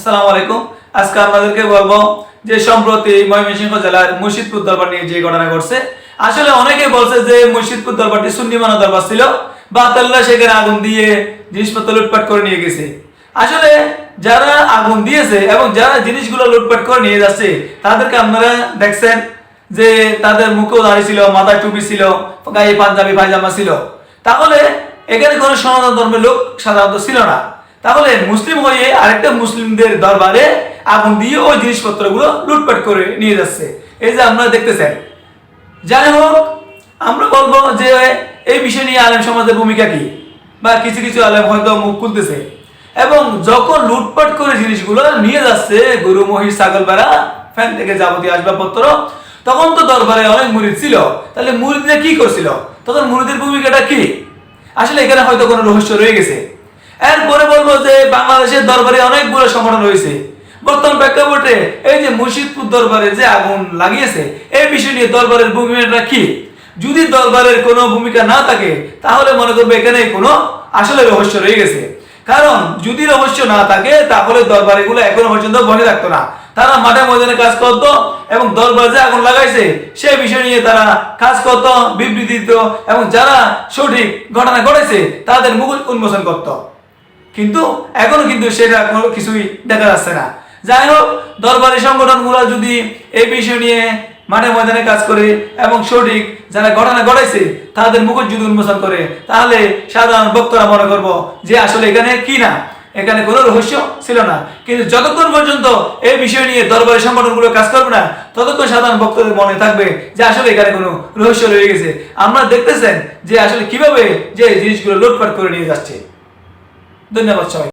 আসসালামু আলাইকুম। আজকে আপনাদেরকে বলব যে সম্প্রতি ময়মনসিংহ জেলার মুর্শিদপুর দরবার নিয়ে যে ঘটনা ঘটছে, আসলে অনেকে বলছে যে মুর্শিদপুর দরবারটি সুন্নি মানা দরবার ছিল আগুন দিয়ে জিনিসপত্র লুটপাট করে নিয়ে গেছে। আসলে যারা আগুন দিয়েছে এবং যারা জিনিসগুলো লুটপাট করে নিয়ে যাচ্ছে, তাদেরকে আপনারা দেখছেন যে তাদের মুখেও দাঁড়িয়ে ছিল, মাথায় টুপি ছিল, গায়ে পাঞ্জাবি পায়জামা ছিল। তাহলে এখানে কোনো সনাতন ধর্মের লোক সাধারণত ছিল না। তাহলে মুসলিম হয়ে আরেকটা মুসলিমদের দরবারে আগুন দিয়ে ওই জিনিসপত্রগুলো লুটপাট করে নিয়ে যাচ্ছে। এই যে আপনারা দেখতেছেন। যাই হোক, আমরা বলব যে এই বিষয় নিয়ে আলেম সমাজের ভূমিকা কি? বা কিছু কিছু আলেম হয়তো মুখ খুলতেছে। এবং যখন লুটপাট করে জিনিসগুলো নিয়ে যাচ্ছে গরু, মহিষ, ছাগল বেড়া ফ্যান থেকে যাবতীয় আসবাবপত্র, তখন তো দরবারে অনেক মুরিদ ছিল। তাহলে মুরিদরা কি করছিল? তখন মুরিদের ভূমিকাটা কি? আসলে এখানে হয়তো কোনো রহস্য রয়ে গেছে। এরপরে বলব যে বাংলাদেশের দরবারে অনেকগুলো সংগঠন রয়েছে। বর্তমান প্রেক্ষাপটে এই যে মুর্শিদপুর দরবারে যে আগুন লাগিয়েছে, এই বিষয় নিয়ে দরবারের ভূমিকাটা কি? যদি দরবারের কোনো ভূমিকা না থাকে, তাহলে মনে করব এখানে কোনো আসলে রহস্য রয়ে গেছে। কারণ যদি রহস্য না থাকে, তাহলে দরবারে গুলো এখনও পর্যন্ত বসে থাকতো না। তারা মাঠে ময়দানে কাজ করতো এবং দরবার যে আগুন লাগাইছে, সেই বিষয় নিয়ে তারা কাজ করত, বিবৃতি দিত এবং যারা সঠিক ঘটনা ঘটেছে, তাদের মুখ উন্মোচন করতো। কিন্তু এখনও কিন্তু সেটা কোনো কিছুই দেখা যাচ্ছে না। যাই হোক, দরবারি সংগঠনগুলো যদি এই বিষয় নিয়ে মাঠে ময়দানে কাজ করে এবং সঠিক যারা ঘটনা ঘটাইছে, তাদের মুখ যদি উন্মোচন করে, তাহলে সাধারণ বক্তরা মনে করব যে আসলে এখানে কি না? এখানে কোনো রহস্য ছিল না। কিন্তু যতক্ষণ পর্যন্ত এই বিষয় নিয়ে দরবারি সংগঠনগুলো কাজ করবে না, ততক্ষণ সাধারণ বক্তদের মনে থাকবে যে আসলে এখানে কোনো রহস্য রয়ে গেছে। আমরা দেখতেছেন যে আসলে কীভাবে যে জিনিসগুলো লুটপাট করে নিয়ে যাচ্ছে। धन्यवाद शाळा